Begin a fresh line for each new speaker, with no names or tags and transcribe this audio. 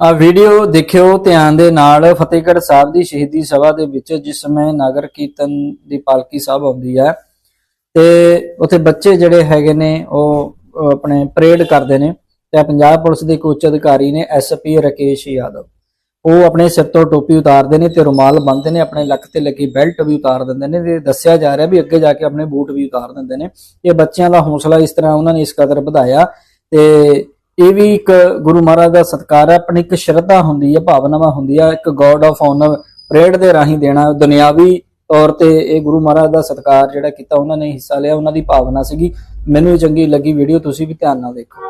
ਆ ਵੀਡੀਓ ਦੇਖਿਓ ਧਿਆਨ ਦੇ ਨਾਲ ਫਤਿਹਗੜ੍ਹ ਸਾਹਿਬ ਦੀ ਸ਼ਹੀਦੀ ਸਭਾ ਦੇ ਵਿੱਚ ਜਿਸ ਸਮੇਂ ਨਗਰ ਕੀਰਤਨ ਦੀ ਪਾਲਕੀ ਸਾਹਿਬ ਆਉਂਦੀ ਹੈ ਤੇ ਉੱਥੇ ਬੱਚੇ ਜਿਹੜੇ ਹੈਗੇ ਨੇ ਉਹ ਆਪਣੇ ਪਰੇਡ ਕਰਦੇ ਨੇ ਤੇ ਪੰਜਾਬ ਪੁਲਿਸ ਦੇ ਇੱਕ ਉੱਚ ਅਧਿਕਾਰੀ ਨੇ ਐਸਪੀ ਰਕੇਸ਼ ਯਾਦਵ। ਉਹ ਆਪਣੇ ਸਿਰ ਤੋਂ ਟੋਪੀ ਉਤਾਰਦੇ ਨੇ ਤੇ ਰੁਮਾਲ ਬੰਨ੍ਹਦੇ ਨੇ, ਆਪਣੇ ਲੱਕ ਤੇ ਲੱਗੀ ਬੈਲਟ ਵੀ ਉਤਾਰ ਦਿੰਦੇ ਨੇ ਤੇ ਦੱਸਿਆ ਜਾ ਰਿਹਾ ਵੀ ਅੱਗੇ ਜਾ ਕੇ ਆਪਣੇ ਬੂਟ ਵੀ ਉਤਾਰ ਦਿੰਦੇ ਨੇ। ਇਹ ਬੱਚਿਆਂ ਦਾ ਹੌਸਲਾ ਇਸ ਤਰ੍ਹਾਂ ਉਹਨਾਂ ਨੇ ਇਸ ਕਦਰ ਵਧਾਇਆ ਤੇ ਇਹ ਵੀ ਇੱਕ ਗੁਰੂ ਮਹਾਰਾਜ ਦਾ ਸਤਕਾਰ ਹੈ, ਆਪਣੀ ਇੱਕ ਸ਼ਰਧਾ ਹੁੰਦੀ ਹੈ, ਭਾਵਨਾਵਾਂ ਹੁੰਦੀ ਹੈ, ਇੱਕ ਗੋਡ ਆਫ ਆਨਰ ਪ੍ਰੇਡ ਦੇ ਰਾਹੀਂ ਦੇਣਾ, ਦੁਨਿਆਵੀ ਤੌਰ ਤੇ ਇਹ ਗੁਰੂ ਮਹਾਰਾਜ ਦਾ ਸਤਕਾਰ ਜਿਹੜਾ ਕੀਤਾ, ਉਹਨਾਂ ਨੇ ਹਿੱਸਾ ਲਿਆ, ਉਹਨਾਂ ਦੀ ਭਾਵਨਾ ਸੀਗੀ। ਮੈਨੂੰ ਇਹ ਚੰਗੀ ਲੱਗੀ ਵੀਡੀਓ, ਤੁਸੀਂ ਵੀ ਧਿਆਨ ਨਾਲ ਦੇਖੋ।